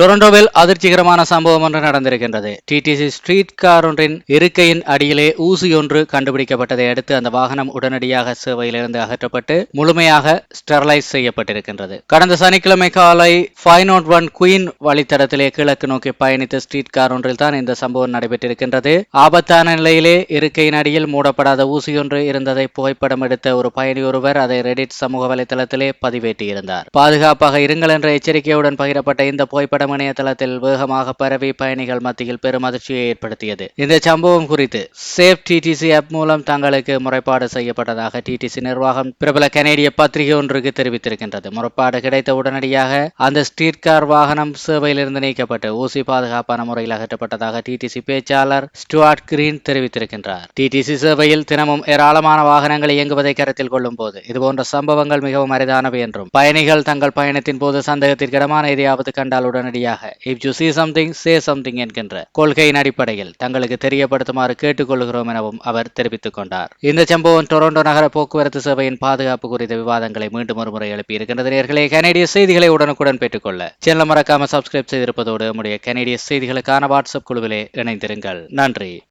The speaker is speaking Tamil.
டொரண்டோவில் அதிர்ச்சிகரமான சம்பவம் ஒன்று நடந்திருக்கின்றது. டிடிசி ஸ்ட்ரீட் கார் ஒன்றின் இருக்கையின் அடியிலே ஊசி ஒன்று கண்டுபிடிக்கப்பட்டதை அடுத்து அந்த வாகனம் உடனடியாக சேவையிலிருந்து அகற்றப்பட்டு முழுமையாக ஸ்டெர்லைஸ் செய்யப்பட்டிருக்கின்றது. கடந்த சனிக்கிழமை காலை ஃபைவ் நாட் ஒன் குயின் வழித்தடத்திலே கிழக்கு நோக்கி பயணித்த ஸ்ட்ரீட் கார் ஒன்றில் தான் இந்த சம்பவம் நடைபெற்றிருக்கின்றது. ஆபத்தான நிலையிலே இருக்கையின் அடியில் மூடப்படாத ஊசி ஒன்று இருந்ததை புகைப்படம் எடுத்த ஒரு பயணி ஒருவர் அதை ரெடிட் சமூக வலைதளத்திலே பதிவேற்றியிருந்தார். பாதுகாப்பாக இருங்கள் என்ற எச்சரிக்கையுடன் பகிரப்பட்ட இந்த புகைப்படம் இணையதளத்தில் வேகமாக பரவி பயணிகள் மத்தியில் பெரும் அதிர்ச்சியை ஏற்படுத்தியது. இந்த சம்பவம் குறித்து சேஃப் டிடிசி ஆப் மூலம் தங்களுக்கு முறைப்பாடு செய்யப்பட்டதாக டிடிசி நிர்வாகம் பிரபல கனேடிய பத்திரிகை ஒன்றுக்கு தெரிவித்திருக்கின்றது. முறைப்பாடு கிடைத்த உடனடியாக அந்த ஸ்ட்ரீட் கார் வாகனம் சேவையிலிருந்து நீக்கப்பட்டு ஊசி பாதுகாப்பான முறையில் அகற்றப்பட்டதாக டிடிசி பேச்சாளர் ஸ்டுவார்ட் கிரீன் தெரிவித்திருக்கின்றார். டிடிசி சேவையில் தினமும் ஏராளமான வாகனங்கள் இயங்குவதை கருத்தில் கொள்ளும் போது இதுபோன்ற சம்பவங்கள் மிகவும் அரிதானவை என்றும் பயணிகள் தங்கள் பயணத்தின் போது சந்தேகத்திற்கிடமான எதையாவது கண்டால் உடனடி உடனடியாக if you see something say something என்கின்ற கொள்கையின் அடிப்படையில் தங்களுக்கு தெரியப்படுத்துமாறு கேட்டுக்கொள்கிறோம் எனவும் அவர் தெரிவித்துக் கொண்டார். இந்த சம்பவம் டொரண்டோ நகர போக்குவரத்து சபையின் பாதுகாப்பு குறித்த விவாதங்களை மீண்டும் ஒருமுறை எழுப்பியிருக்கின்றது. நேர்களே கனேடிய செய்திகளை உடனுக்குடன் பெற்றுக்கொள்ள சேனல் மறக்காம சப்ஸ்கிரைப் செய்திருப்பதோடு நம்முடைய கனேடிய செய்திகளுக்கான வாட்ஸ்அப் குழுவிலே இணைந்திருங்கள். நன்றி.